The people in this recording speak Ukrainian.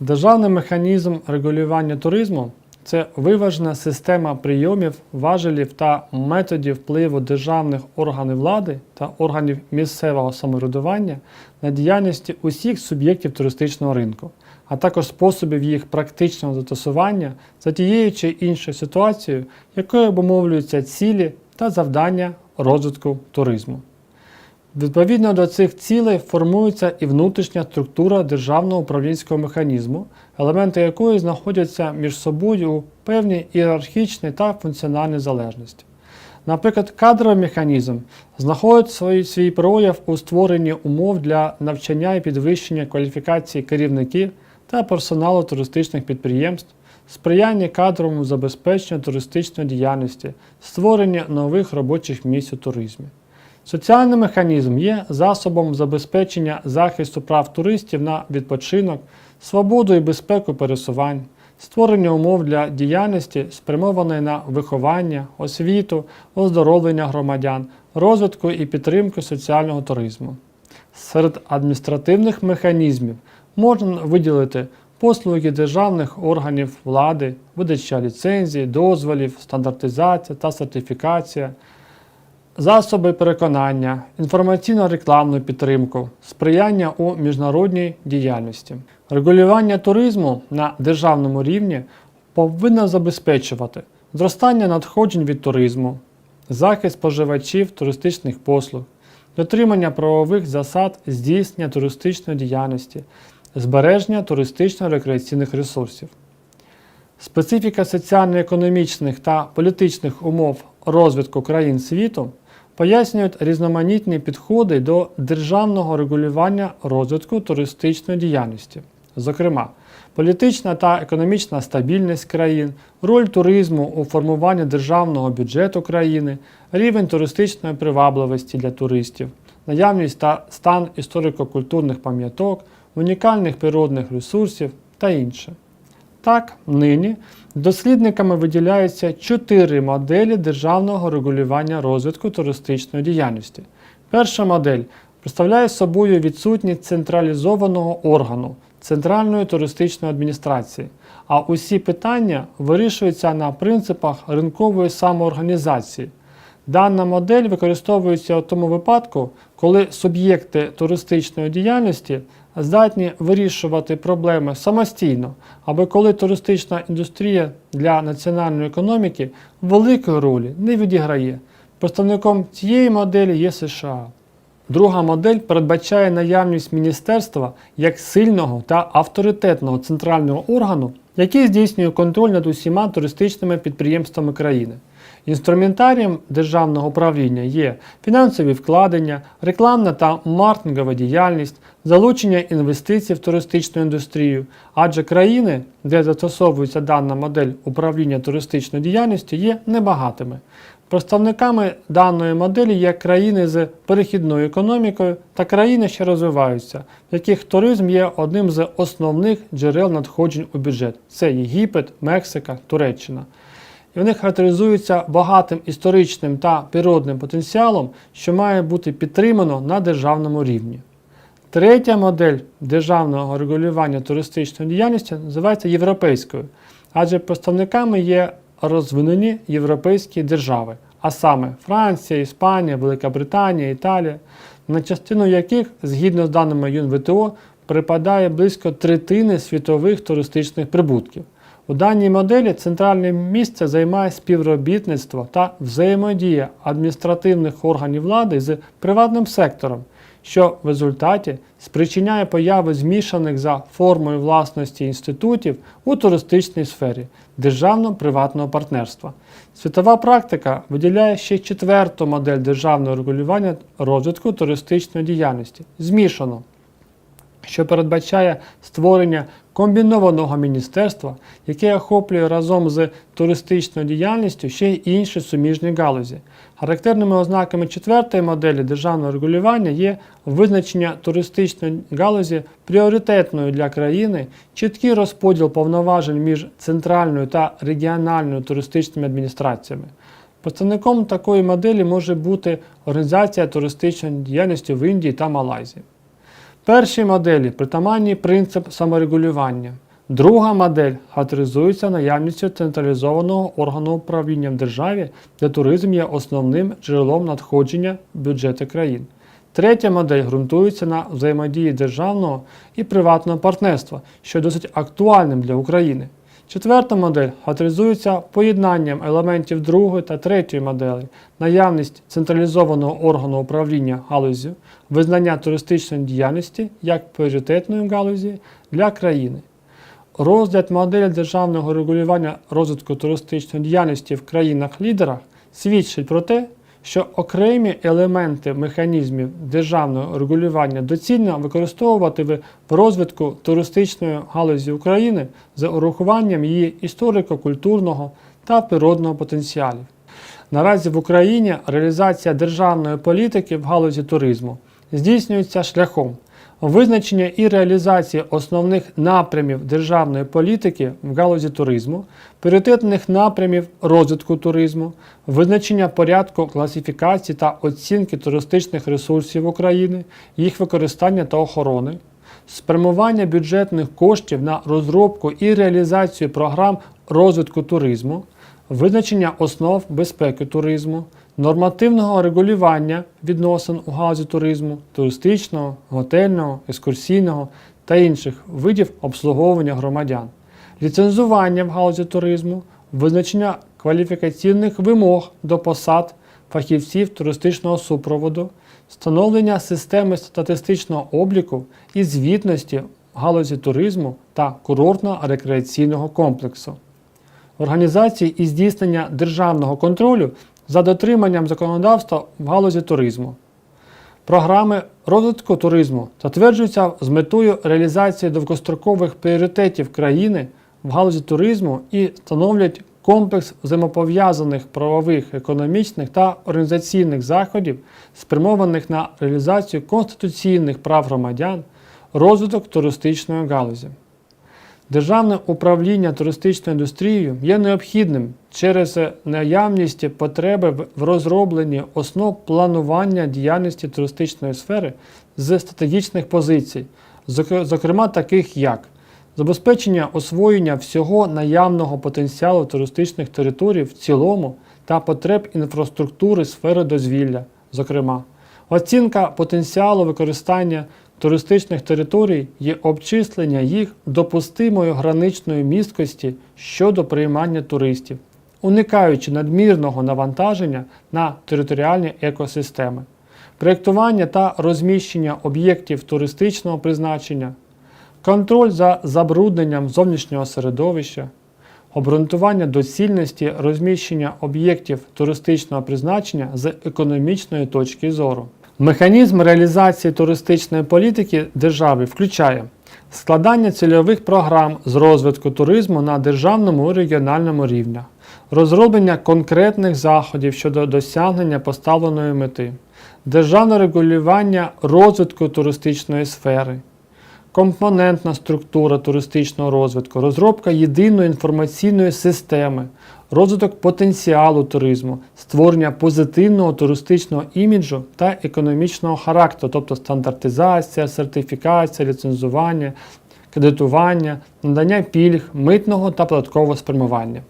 Державний механізм регулювання туризму це виважена система прийомів, важелів та методів впливу державних органів влади та органів місцевого самоврядування на діяльність усіх суб'єктів туристичного ринку, а також способів їх практичного застосування за тією чи іншою ситуацією, якою обумовлюються цілі та завдання розвитку туризму. Відповідно до цих цілей формується і внутрішня структура державного управлінського механізму, елементи якої знаходяться між собою у певній ієрархічній та функціональній залежності. Наприклад, кадровий механізм знаходить свій, свій прояв у створенні умов для навчання і підвищення кваліфікації керівників та персоналу туристичних підприємств, сприяння кадровому забезпеченню туристичної діяльності, створення нових робочих місць у туризмі. Соціальний механізм є засобом забезпечення захисту прав туристів на відпочинок, свободу і безпеку пересувань, створення умов для діяльності, спрямованої на виховання, освіту, оздоровлення громадян, розвитку і підтримку соціального туризму. Серед адміністративних механізмів можна виділити послуги державних органів влади, видача ліцензій, дозволів, стандартизація та сертифікація, засоби переконання, інформаційно-рекламну підтримку, сприяння у міжнародній діяльності. Регулювання туризму на державному рівні повинно забезпечувати зростання надходжень від туризму, захист споживачів туристичних послуг, дотримання правових засад здійснення туристичної діяльності, збереження туристично-рекреаційних ресурсів. Специфіка соціально-економічних та політичних умов розвитку країн світу пояснюють різноманітні підходи до державного регулювання розвитку туристичної діяльності. Зокрема, політична та економічна стабільність країн, роль туризму у формуванні державного бюджету країни, рівень туристичної привабливості для туристів, наявність та стан історико-культурних пам'яток, унікальних природних ресурсів та інше. Так, нині дослідниками виділяються чотири моделі державного регулювання розвитку туристичної діяльності. Перша модель представляє собою відсутність централізованого органу Центральної туристичної адміністрації, а усі питання вирішуються на принципах ринкової самоорганізації. Дана модель використовується у тому випадку, коли суб'єкти туристичної діяльності здатні вирішувати проблеми самостійно, або коли туристична індустрія для національної економіки великої ролі не відіграє. Представником цієї моделі є США. Друга модель передбачає наявність міністерства як сильного та авторитетного центрального органу, який здійснює контроль над усіма туристичними підприємствами країни. Інструментарієм державного управління є фінансові вкладення, рекламна та маркетингова діяльність, залучення інвестицій в туристичну індустрію, адже країни, де застосовується дана модель управління туристичною діяльністю, є небагатими. Представниками даної моделі є країни з перехідною економікою та країни, що розвиваються, в яких туризм є одним з основних джерел надходжень у бюджет. Це Єгипет, Мексика, Туреччина. І вони характеризуються багатим історичним та природним потенціалом, що має бути підтримано на державному рівні. Третя модель державного регулювання туристичної діяльності називається європейською, адже представниками є розвинені європейські держави, а саме Франція, Іспанія, Велика Британія, Італія, на частину яких, згідно з даними ЮНВТО, припадає близько третини світових туристичних прибутків. У даній моделі центральне місце займає співробітництво та взаємодія адміністративних органів влади з приватним сектором, що в результаті спричиняє появи змішаних за формою власності інститутів у туристичній сфері державно-приватного партнерства. Світова практика виділяє ще четверту модель державного регулювання розвитку туристичної діяльності змішано що передбачає створення комбінованого міністерства, яке охоплює разом з туристичною діяльністю ще й інші суміжні галузі. Характерними ознаками четвертої моделі державного регулювання є визначення туристичної галузі пріоритетною для країни, чіткий розподіл повноважень між центральною та регіональною туристичними адміністраціями. Представником такої моделі може бути організація туристичної діяльності в Індії та Малайзії. Першій моделі притаманний принцип саморегулювання. Друга модель характеризується наявністю централізованого органу управління в державі, де туризм є основним джерелом надходження бюджету країн. Третя модель ґрунтується на взаємодії державного і приватного партнерства, що досить актуальним для України. Четверта модель характеризується поєднанням елементів другої та третьої моделей, наявність централізованого органу управління галузю, визнання туристичної діяльності як пріоритетної галузі для країни. Розгляд моделі державного регулювання розвитку туристичної діяльності в країнах-лідерах свідчить про те, що окремі елементи механізмів державного регулювання доцільно використовувати в розвитку туристичної галузі України за урахуванням її історико-культурного та природного потенціалів. Наразі в Україні реалізація державної політики в галузі туризму здійснюється шляхом визначення і реалізації основних напрямів державної політики в галузі туризму, пріоритетних напрямів розвитку туризму, визначення порядку класифікації та оцінки туристичних ресурсів України, їх використання та охорони, спрямування бюджетних коштів на розробку і реалізацію програм розвитку туризму, визначення основ безпеки туризму, нормативного регулювання відносин у галузі туризму, туристичного, готельного, екскурсійного та інших видів обслуговування громадян, ліцензування в галузі туризму, визначення кваліфікаційних вимог до посад фахівців туристичного супроводу, встановлення системи статистичного обліку і звітності в галузі туризму та курортно-рекреаційного комплексу організації і здійснення державного контролю за дотриманням законодавства в галузі туризму. Програми розвитку туризму затверджуються з метою реалізації довгострокових пріоритетів країни в галузі туризму і становлять комплекс взаємопов'язаних правових, економічних та організаційних заходів, спрямованих на реалізацію конституційних прав громадян, розвиток туристичної галузі. Державне управління туристичною індустрією є необхідним через наявність потреби в- розробленні основ планування діяльності туристичної сфери з стратегічних позицій, зокрема таких як забезпечення освоєння всього наявного потенціалу туристичних територій в цілому та потреб інфраструктури сфери дозвілля, зокрема, оцінка потенціалу використання туристичних територій є обчислення їх допустимої граничної місткості щодо приймання туристів, уникаючи надмірного навантаження на територіальні екосистеми, проєктування та розміщення об'єктів туристичного призначення, контроль за забрудненням зовнішнього середовища, обґрунтування доцільності розміщення об'єктів туристичного призначення з економічної точки зору. Механізм реалізації туристичної політики держави включає складання цільових програм з розвитку туризму на державному і регіональному рівнях, розроблення конкретних заходів щодо досягнення поставленої мети, державне регулювання розвитку туристичної сфери, компонентна структура туристичного розвитку, розробка єдиної інформаційної системи, розвиток потенціалу туризму, створення позитивного туристичного іміджу та економічного характеру, тобто стандартизація, сертифікація, ліцензування, кредитування, надання пільг, митного та податкового спрямування.